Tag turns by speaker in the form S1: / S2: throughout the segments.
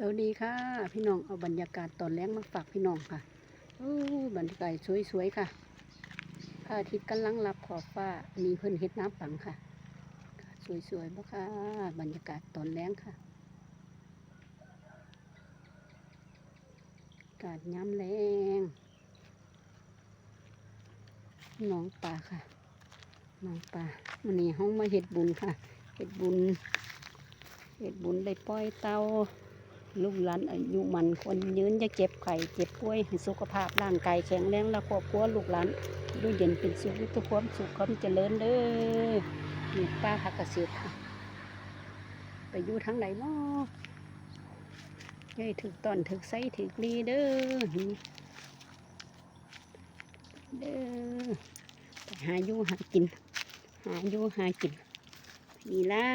S1: สวัสดีค่ะ พี่น้องเอาบรรยากาศตอนแรกมาฝากพี่น้องค่ะโอ้บรรยากาศสวยๆค่ะพระอาทิตย์กำลังรับขอบฟ้าอันนี้เพิ่อนเฮ็ดน้ำปังค่ะ สวยๆบ่ค่ะ บรรยากาศตอนแรงค่ะอากาศย้ำแรงน้องปลาค่ะน้องปลาวันนี้ห้องมาเฮ็ดบุญค่ะเฮ็ดบุญเฮ็ดบุญได้ปล่อยเตา ลูกหลานอายุมันคนยืนจะเจ็บไข้เจ็บป่วยให้สุขภาพร่างกายแข็งแรงและครอบครัวลูกหลานดูเย็นเป็นสุขทุกความสุขความเจริญเด้อนี่ป้าพักเกษตรค่ะ ไปอยู่ทางไหนเนาะยายถึกตอนถึกไสถึกลีเด้อเด้อไปหาอยู่หากิน หาอยู่หากินนี่ละ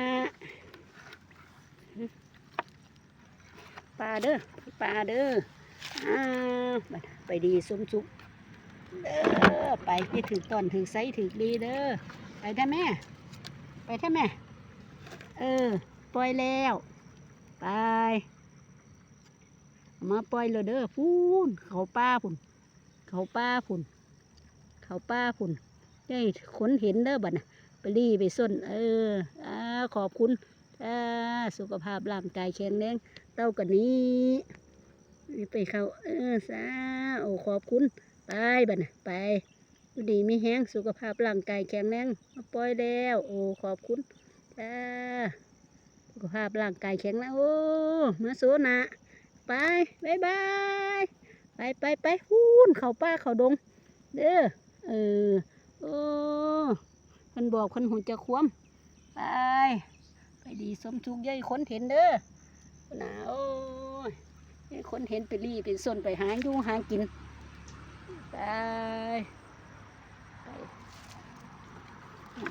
S1: ปลาเด้อปลาเด้ออ้าวไปดีสมสุขเด้อไปที่ถือตอนถือไซถือดีเด้อไปได้แม่ไปได้แม่เออปล่อยแล้ว ไป มาปล่อยเลยเด้อพูนเขาป้าพุ่นเขาป้าพุ่นเขาป้าพุ่นได้ขนเห็นเด้อบัดน่ะไปรีไปส้นเอออ้าขอบคุณอ่า สุขภาพร่างกายแข็งแรงเต้ากันนี้นี่ไปเขาเออสาโอ้ขอบคุณ ไปบัดนะไปดีมีแห้งสุขภาพร่างกายแข็งแรงมาปล่อยแล้ว โอ้ขอบคุณจ้าสุขภาพร่างกายแข็งแรงโอ้มาโซนะไปบายบายไปไปไปหูนเขาป้าเขาดง เด้อเออโอ้คนบอกคนหูจะควมไปไป ดีสมทุกย่อยคนเห็นเด้อหนาวให้คนเห็นไปรีเป็นส่วนไปหาอยู่หากินไปไป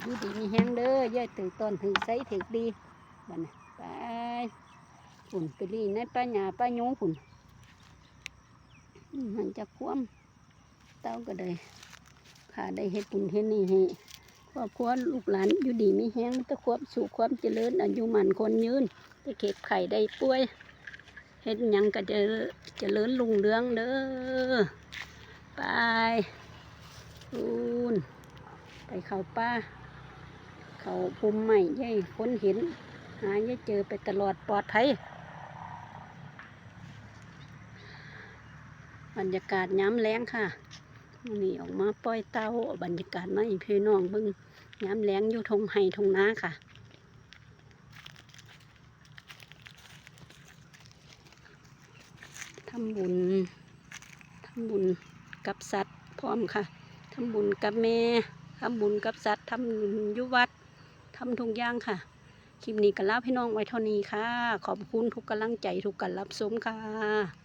S1: อยู่ดีมีแห้งเด้อย่อยตื่นต้นถึงไสถึงดีบันไปฝุ่นไปรีในป้าหยาป้าโยฝุ่นมันจะคว่ำเต้าก็ได้ขาได้เฮ็ดปุ่นเฮ็ดนี่ให้ ครอบครัวลูกหลานอยู่ดีมีแห้งมันจะความสุขความเจริญอายุมันคนยืนไปเก็บไข่ได้ป่วยเฮ็ดยังก็จะเจริญรุ่งเรืองเด้อไปคูนไปเขาป้า เขาภูมิใหม่ย่ายค้นเห็น หาย่ายเจอไปตลอดปลอดภัยบรรยากาศย้ำแรงค่ะ นี่ออกมาปล่อยเตาเอาบรรยากาศมาให้พี่น้องเบิ่งย้ำแรงอยู่ทงไห้ทงนาค่ะทำบุญทำบุญกับสัตว์พร้อมค่ะทำบุญกับแม่ทำบุญกับสัตว์ทำบุญยุวัดทำทุกอย่างค่ะคลิปนี้ก็ลาพี่น้องไว้เท่านี้ค่ะ ขอบคุณทุกกำลังใจทุกการรับชมค่ะ